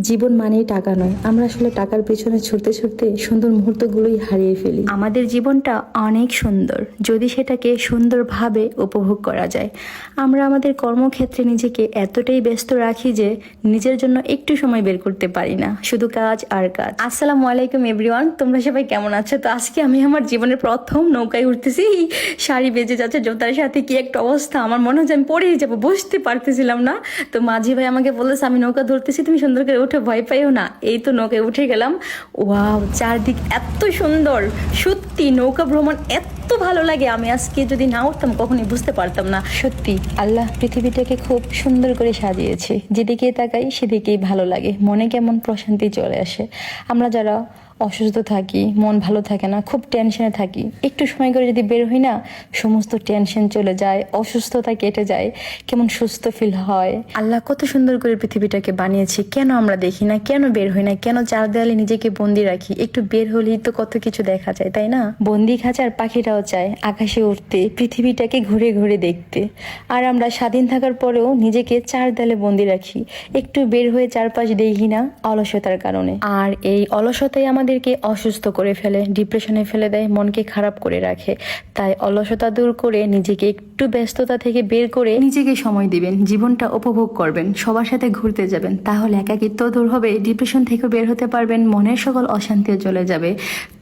জীবন মানেই টাকা নয়। আমরা আসলে টাকার পেছনে ছুটতে ছুটতে সুন্দর মুহূর্তগুলোই হারিয়ে ফেলি। আমাদের জীবনটা অনেক সুন্দর। যদি সেটাকে সুন্দরভাবে উপভোগ করা যায়। আমরা আমাদের কর্মক্ষেত্রে নিজেকে এতটাই ব্যস্ত রাখি যে নিজের জন্য একটু সময় বের করতে পারি না। শুধু কাজ আর কাজ। আসসালামু আলাইকুম এভরিওয়ান। তোমরা সবাই কেমন আছো? তো আজকে আমি আমার জীবনের প্রথম নৌকায় উঠতেছি। শাড়ি বেজে যাচ্ছে জোতার সাথে কি একটা অবস্থা? আমার মনে হচ্ছে আমি পড়েই যাব বসতে পারতেছিলাম না। তো মাঝি ভাই আমাকে বলেছে আমি নৌকা ধরতেছি তুমি সুন্দর করে উঠে ভয় পাইও না। এই তো নৌকায় উঠে গেলাম। ওয়াও, চারদিক এত সুন্দর। সত্যি নৌকা ভ্রমণ এত ভালো লাগে। আমি আজকে যদি না উঠতাম, কখনই বুঝতে পারতাম না। সত্যি, আল্লাহ পৃথিবীটাকে খুব সুন্দর করে সাজিয়েছে। যেদিকে তাকাই, সেদিকেই ভালো লাগে। মনে কেমন প্রশান্তি চলে আসে। আমরা যারা অসুস্থ থাকি মন ভালো থাকে না খুব টেনশনে থাকি। একটু সময় করে যদি বের হই না সমস্ত টেনশন চলে যায় অসুস্থতা কেটে যায় কেমন সুস্থ ফিল হয়। আল্লাহ কত সুন্দর করে পৃথিবীটাকে বানিয়েছে কেন আমরা দেখি না কেন বের হই না কেন চার দেয়ালে নিজেকে বন্দি রাখি একটু বের হলেই তো কত কিছু দেখা যায় তাই না? বন্দি খাঁচার পাখিরাও চায় আকাশে উঠতে পৃথিবীটাকে ঘুরে ঘুরে দেখতে। আর আমরা স্বাধীন থাকার পরেও নিজেকে চার দেয়ালে বন্দি রাখি একটু বের হয়ে চারপাশ দেখি না অলসতার কারণে। আর এই অলসতাই আমাদেরকে অসুস্থ করে ফেলে ডিপ্রেশনে ফেলে দেয়, মনকে খারাপ করে রাখে। তাই অলসতা দূর করে নিজেকে একটু ব্যস্ততা থেকে বের করে নিজেকে সময় দিবেন, জীবনটা উপভোগ করবেন, সবার সাথে ঘুরতে যাবেন। তাহলে একাকিত্ব দূর হবে ডিপ্রেশন থেকে বের হতে পারবেন, মনের সকল অশান্তিও চলে যাবে।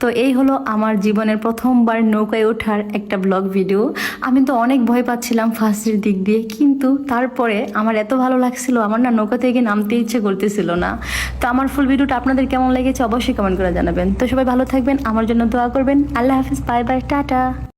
তো এই হলো আমার জীবনের প্রথমবার নৌকায় ওঠার একটা ব্লগ ভিডিও আমি তো অনেক ভয় পাচ্ছিলাম ফার্স্টের দিক দিয়ে, কিন্তু তারপরে আমার এত ভালো লাগছিল, আমার না নৌকা থেকে নামতে ইচ্ছে করতেছিল না। তো আমার ফুল ভিডিওটা আপনাদের কেমন লেগেছে অবশ্যই কমেন্ট করে জানাবেন। তো সবাই ভালো থাকবেন আমার জন্য দোয়া করবেন। আল্লাহ হাফিজ বাই বাই টাটা।